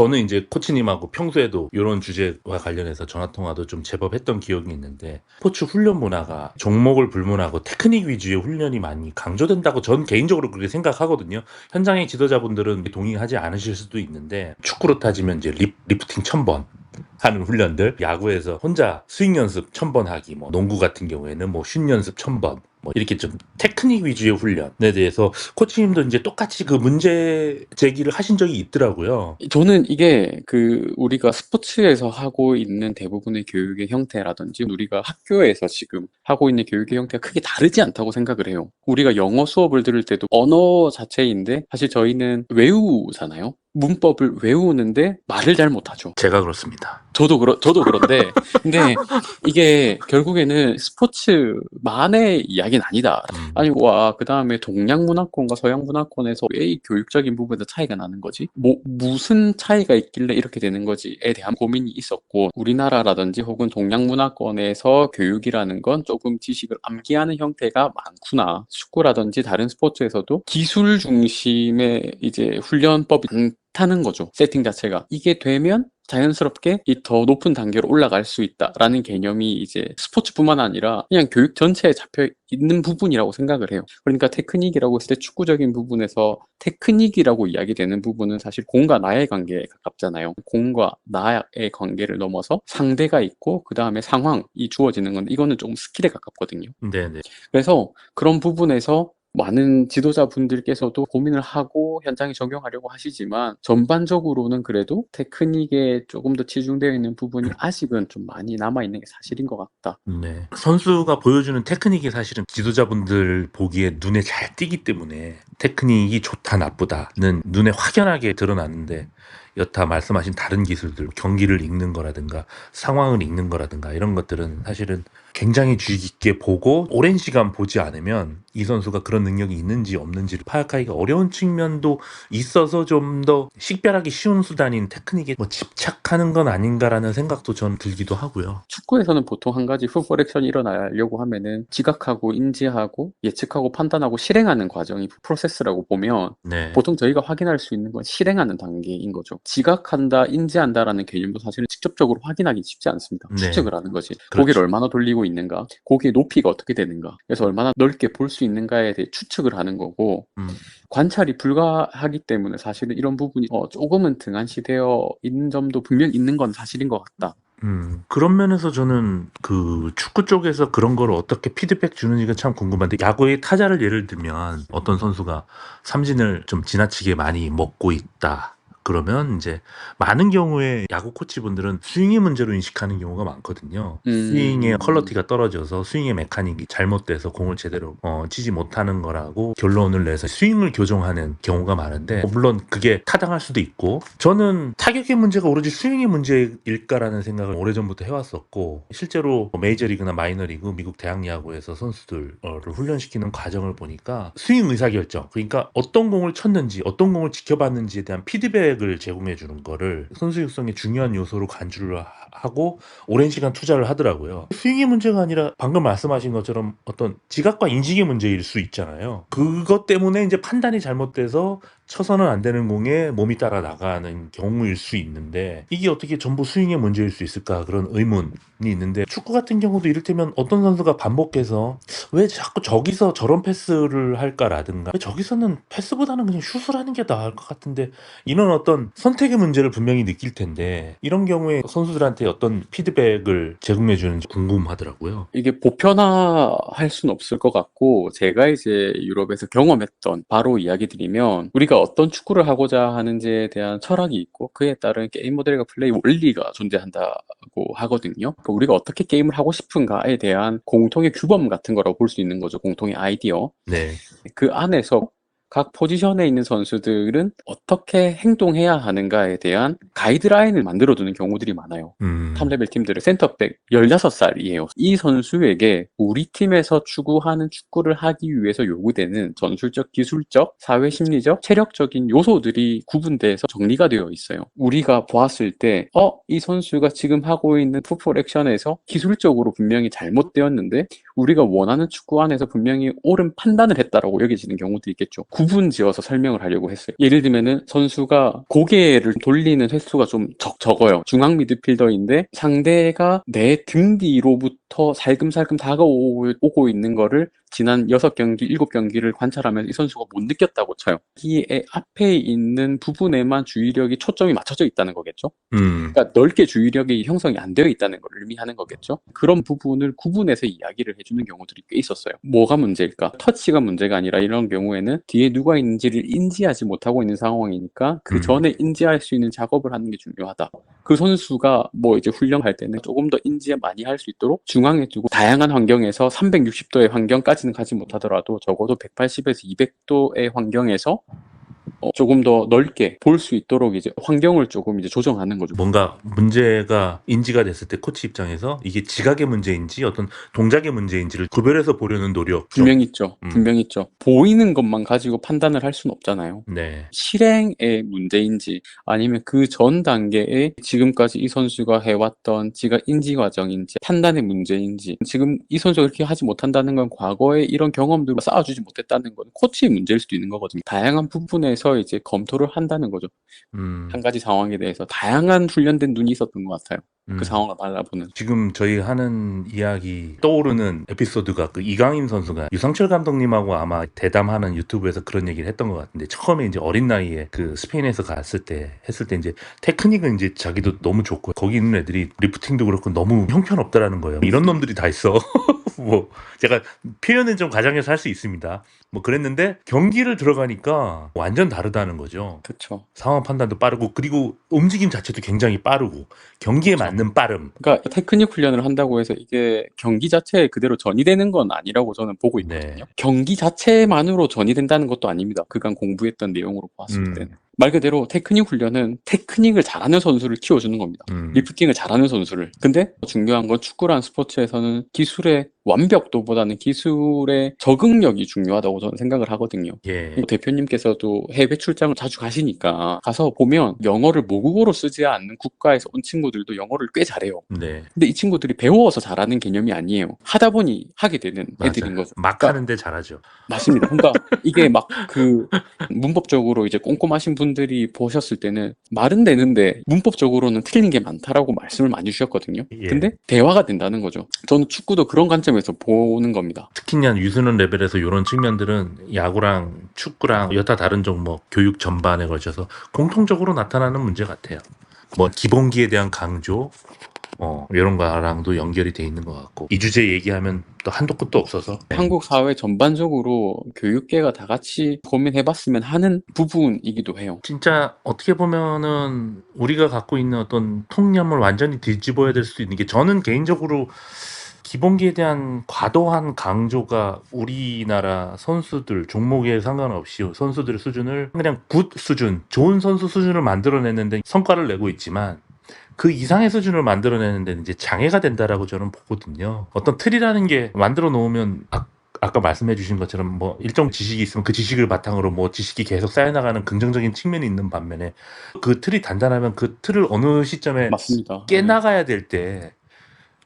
저는 이제 코치님하고 평소에도 이런 주제와 관련해서 전화 통화도 좀 제법 했던 기억이 있는데 스포츠 훈련 문화가 종목을 불문하고 테크닉 위주의 훈련이 많이 강조된다고 전 개인적으로 그렇게 생각하거든요. 현장의 지도자분들은 동의하지 않으실 수도 있는데 축구로 따지면 이제 리, 리프팅 1000번 하는 훈련들 야구에서 혼자 스윙 연습 1000번 하기 뭐 농구 같은 경우에는 뭐 슛 연습 1000번 뭐 이렇게 좀 테크닉 위주의 훈련에 대해서 코치님도 이제 똑같이 그 문제 제기를 하신 적이 있더라고요. 저는 이게 그 우리가 스포츠에서 하고 있는 대부분의 교육의 형태라든지 우리가 학교에서 지금 하고 있는 교육의 형태가 크게 다르지 않다고 생각을 해요. 우리가 영어 수업을 들을 때도 언어 자체인데 사실 저희는 외우잖아요. 문법을 외우는데 말을 잘 못하죠. 제가 그렇습니다. 저도 그러, 저도 그런데 근데 이게 결국에는 스포츠만의 이야기는 아니다. 음. 아니고 와 그다음에 동양 문화권과 서양 문화권에서 왜 이 교육적인 부분에서 차이가 나는 거지? 뭐 무슨 차이가 있길래 이렇게 되는 거지에 대한 고민이 있었고 우리나라라든지 혹은 동양 문화권에서 교육이라는 건 조금 지식을 암기하는 형태가 많구나. 축구라든지 다른 스포츠에서도 기술 중심의 이제 훈련법이 많다는 거죠. 세팅 자체가. 이게 되면 자연스럽게 이 더 높은 단계로 올라갈 수 있다라는 개념이 이제 스포츠뿐만 아니라 그냥 교육 전체에 잡혀 있는 부분이라고 생각을 해요. 그러니까 테크닉이라고 했을 때 축구적인 부분에서 테크닉이라고 이야기되는 부분은 사실 공과 나의 관계에 가깝잖아요. 공과 나의 관계를 넘어서 상대가 있고 그 다음에 상황이 주어지는 건데 이거는 조금 스킬에 가깝거든요. 네네. 그래서 그런 부분에서 많은 지도자분들께서도 고민을 하고 현장에 적용하려고 하시지만 전반적으로는 그래도 테크닉에 조금 더 치중되어 있는 부분이 아직은 좀 많이 남아 있는 게 사실인 것 같다. 네. 선수가 보여주는 테크닉이 사실은 지도자분들 보기에 눈에 잘 띄기 때문에 테크닉이 좋다 나쁘다는 눈에 확연하게 드러나는데 여타 말씀하신 다른 기술들 경기를 읽는 거라든가 상황을 읽는 거라든가 이런 것들은 사실은 굉장히 주의 깊게 보고 오랜 시간 보지 않으면 이 선수가 그런 능력이 있는지 없는지를 파악하기가 어려운 측면도 있어서 좀 더 식별하기 쉬운 수단인 테크닉에 뭐 집착하는 건 아닌가라는 생각도 전 들기도 하고요. 축구에서는 보통 한 가지 풋볼 액션이 일어나려고 하면은 지각하고 인지하고 예측하고 판단하고 실행하는 과정이 프로세스라고 보면 네. 보통 저희가 확인할 수 있는 건 실행하는 단계인 거죠. 지각한다, 인지한다라는 개념도 사실은 직접적으로 확인하기 쉽지 않습니다. 네. 추측을 하는 거지. 그렇죠. 고개를 얼마나 돌리고 있는가, 고개의 높이가 어떻게 되는가, 그래서 얼마나 넓게 볼 수 있는가에 대해 추측을 하는 거고, 음. 관찰이 불가하기 때문에 사실은 이런 부분이 어, 조금은 등한시되어 있는 점도 분명 있는 건 사실인 것 같다. 음, 그런 면에서 저는 그 축구 쪽에서 그런 걸 어떻게 피드백 주는지가 참 궁금한데 야구의 타자를 예를 들면 어떤 선수가 삼진을 좀 지나치게 많이 먹고 있다. 그러면 이제 많은 경우에 야구 코치분들은 스윙의 문제로 인식하는 경우가 많거든요. 음. 스윙의 퀄러티가 떨어져서 스윙의 메카닉이 잘못돼서 공을 제대로 어, 치지 못하는 거라고 결론을 내서 스윙을 교정하는 경우가 많은데 뭐 물론 그게 타당할 수도 있고 저는 타격의 문제가 오로지 스윙의 문제일까라는 생각을 오래전부터 해왔었고 실제로 메이저리그나 마이너리그 미국 대학 야구에서 선수들을 훈련시키는 과정을 보니까 스윙 의사결정 그러니까 어떤 공을 쳤는지 어떤 공을 지켜봤는지에 대한 피드백 을 제공해 주는 거를 선수 육성의 중요한 요소로 간주를 하- 하고 오랜 시간 투자를 하더라고요. 스윙의 문제가 아니라 방금 말씀하신 것처럼 어떤 지각과 인식의 문제일 수 있잖아요. 그것 때문에 이제 판단이 잘못돼서 쳐서는 안 되는 공에 몸이 따라 나가는 경우일 수 있는데 이게 어떻게 전부 스윙의 문제일 수 있을까 그런 의문이 있는데 축구 같은 경우도 이를테면 어떤 선수가 반복해서 왜 자꾸 저기서 저런 패스를 할까라든가 왜 저기서는 패스보다는 그냥 슛을 하는 게 나을 것 같은데 이런 어떤 선택의 문제를 분명히 느낄 텐데 이런 경우에 선수들한테 어떤 피드백을 제공해 주는지 궁금하더라고요. 이게 보편화할 수는 없을 것 같고 제가 이제 유럽에서 경험했던 바로 이야기 드리면 우리가 어떤 축구를 하고자 하는지에 대한 철학이 있고 그에 따른 게임 모델과 플레이 원리가 존재한다고 하거든요. 그러니까 우리가 어떻게 게임을 하고 싶은가에 대한 공통의 규범 같은 거라고 볼 수 있는 거죠. 공통의 아이디어. 네. 그 안에서 각 포지션에 있는 선수들은 어떻게 행동해야 하는가에 대한 가이드라인을 만들어두는 경우들이 많아요. 음. 탑레벨 팀들은 센터백 16살이에요. 이 선수에게 우리 팀에서 추구하는 축구를 하기 위해서 요구되는 전술적, 기술적, 사회 심리적, 체력적인 요소들이 구분돼서 정리가 되어 있어요. 우리가 보았을 때, 어, 이 선수가 지금 하고 있는 풋볼 액션에서 기술적으로 분명히 잘못되었는데, 우리가 원하는 축구 안에서 분명히 옳은 판단을 했다라고 여겨지는 경우도 있겠죠. 구분 지어서 설명을 하려고 했어요. 예를 들면은 선수가 고개를 돌리는 횟수가 좀 적, 적어요. 중앙 미드필더인데 상대가 내 등 뒤로부터 살금살금 다가오고 오고 있는 거를 지난 6경기, 7경기를 관찰하면 이 선수가 못 느꼈다고 쳐요. 여기에 앞에 있는 부분에만 주의력이 초점이 맞춰져 있다는 거겠죠. 음. 그러니까 넓게 주의력이 형성이 안 되어 있다는 걸 의미하는 거겠죠. 그런 부분을 구분해서 이야기를 해주는 경우들이 꽤 있었어요. 뭐가 문제일까? 터치가 문제가 아니라 이런 경우에는 뒤에 누가 있는지를 인지하지 못하고 있는 상황이니까 그 음. 전에 인지할 수 있는 작업을 하는 게 중요하다. 그 선수가 뭐 이제 훈련할 때는 조금 더 인지 많이 할 수 있도록 중앙에 두고 다양한 환경에서 360도의 환경까지는 가지 못하더라도 적어도 180에서 200도의 환경에서 어, 조금 더 넓게 볼 수 있도록 이제 환경을 조금 이제 조정하는 거죠. 뭔가 문제가 인지가 됐을 때 코치 입장에서 이게 지각의 문제인지 어떤 동작의 문제인지를 구별해서 보려는 노력. 분명 있죠. 음. 분명 있죠. 보이는 것만 가지고 판단을 할 수는 없잖아요. 네. 실행의 문제인지 아니면 그 전 단계에 지금까지 이 선수가 해왔던 지가 인지 과정인지 판단의 문제인지 지금 이 선수가 그렇게 하지 못한다는 건 과거에 이런 경험들을 쌓아주지 못했다는 건 코치의 문제일 수도 있는 거거든요. 다양한 부분에서 이제 검토를 한다는 거죠. 음. 한 가지 상황에 대해서 다양한 훈련된 눈이 있었던 것 같아요. 음. 그 상황을 바라보는. 지금 저희 하는 이야기 떠오르는 에피소드가 그 이강인 선수가 유상철 감독님하고 아마 대담하는 유튜브에서 그런 얘기를 했던 것 같은데 처음에 이제 어린 나이에 그 스페인에서 갔을 때 했을 때 이제 테크닉은 이제 자기도 너무 좋고 거기 있는 애들이 리프팅도 그렇고 너무 형편없다라는 거예요. 이런 놈들이 다 있어. 뭐 제가 표현은 좀 과장해서 할 수 있습니다. 뭐 그랬는데 경기를 들어가니까 완전 다르다는 거죠. 그렇죠. 상황 판단도 빠르고 그리고 움직임 자체도 굉장히 빠르고 경기에 그쵸. 맞는 빠름. 그러니까 테크닉 훈련을 한다고 해서 이게 경기 자체에 그대로 전이 되는 건 아니라고 저는 보고 네. 있거든요. 경기 자체만으로 전이 된다는 것도 아닙니다. 그간 공부했던 내용으로 봤을 음. 때는. 말 그대로 테크닉 훈련은 테크닉을 잘하는 선수를 키워주는 겁니다. 음. 리프팅을 잘하는 선수를. 근데 중요한 건 축구란 스포츠에서는 기술의 완벽도보다는 기술의 적응력이 중요하다고 저는 생각을 하거든요. 예. 대표님께서도 해외 출장을 자주 가시니까 가서 보면 영어를 모국어로 쓰지 않는 국가에서 온 친구들도 영어를 꽤 잘해요. 네. 근데 이 친구들이 배워서 잘하는 개념이 아니에요. 하다 보니 하게 되는 애들인 맞아요. 거죠. 막 그러니까 하는데 잘하죠. 맞습니다. 그러니까 이게 막 그 문법적으로 이제 꼼꼼하신 분들이 보셨을 때는 말은 되는데 문법적으로는 틀린 게 많다라고 말씀을 많이 주셨거든요. 예. 근데 대화가 된다는 거죠. 저는 축구도 그런 관점 에서 보는 겁니다. 특히나 유소년 레벨에서 이런 측면들은 야구랑 축구랑 여타 다른 종목 교육 전반에 걸쳐서 공통적으로 나타나는 문제 같아요. 뭐 기본기에 대한 강조, 어 이런 거랑도 연결이 돼 있는 것 같고 이 주제 얘기하면 또 한도 끝도 없어서 한국 사회 전반적으로 교육계가 다 같이 고민해봤으면 하는 부분이기도 해요. 진짜 어떻게 보면은 우리가 갖고 있는 어떤 통념을 완전히 뒤집어야 될 수도 있는 게 저는 개인적으로 기본기에 대한 과도한 강조가 우리나라 선수들 종목에 상관없이 선수들의 수준을 그냥 굿 수준, 좋은 선수 수준을 만들어내는데 성과를 내고 있지만 그 이상의 수준을 만들어내는 데는 이제 장애가 된다라고 저는 보거든요. 어떤 틀이라는 게 만들어 놓으면 아, 아까 말씀해 주신 것처럼 뭐 일정 지식이 있으면 그 지식을 바탕으로 뭐 지식이 계속 쌓여나가는 긍정적인 측면이 있는 반면에 그 틀이 단단하면 그 틀을 어느 시점에 맞습니다. 깨나가야 될 때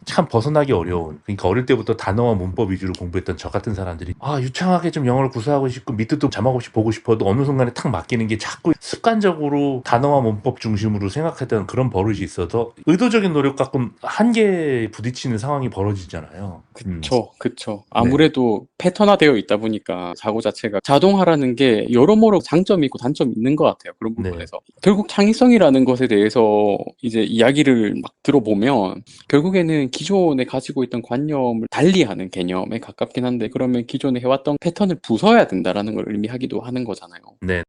참 벗어나기 어려운 그러니까 어릴 때부터 단어와 문법 위주로 공부했던 저 같은 사람들이 아 유창하게 좀 영어를 구사하고 싶고 밑도 자막 없이 보고 싶어도 어느 순간에 탁 맡기는 게 자꾸 습관적으로 단어와 문법 중심으로 생각했던 그런 버릇이 있어서 의도적인 노력 갖고 한계에 부딪히는 상황이 벌어지잖아요. 음. 그쵸, 그쵸. 아무래도 패턴화되어 있다 보니까 사고 자체가 자동화라는 게 여러모로 장점이 있고 단점이 있는 것 같아요. 그런 네. 부분에서. 결국 창의성이라는 것에 대해서 이제 이야기를 막 들어보면 결국에는 기존에 가지고 있던 관념을 달리하는 개념에 가깝긴 한데 그러면 기존에 해왔던 패턴을 부숴야 된다라는 걸 의미하기도 하는 거잖아요. 네.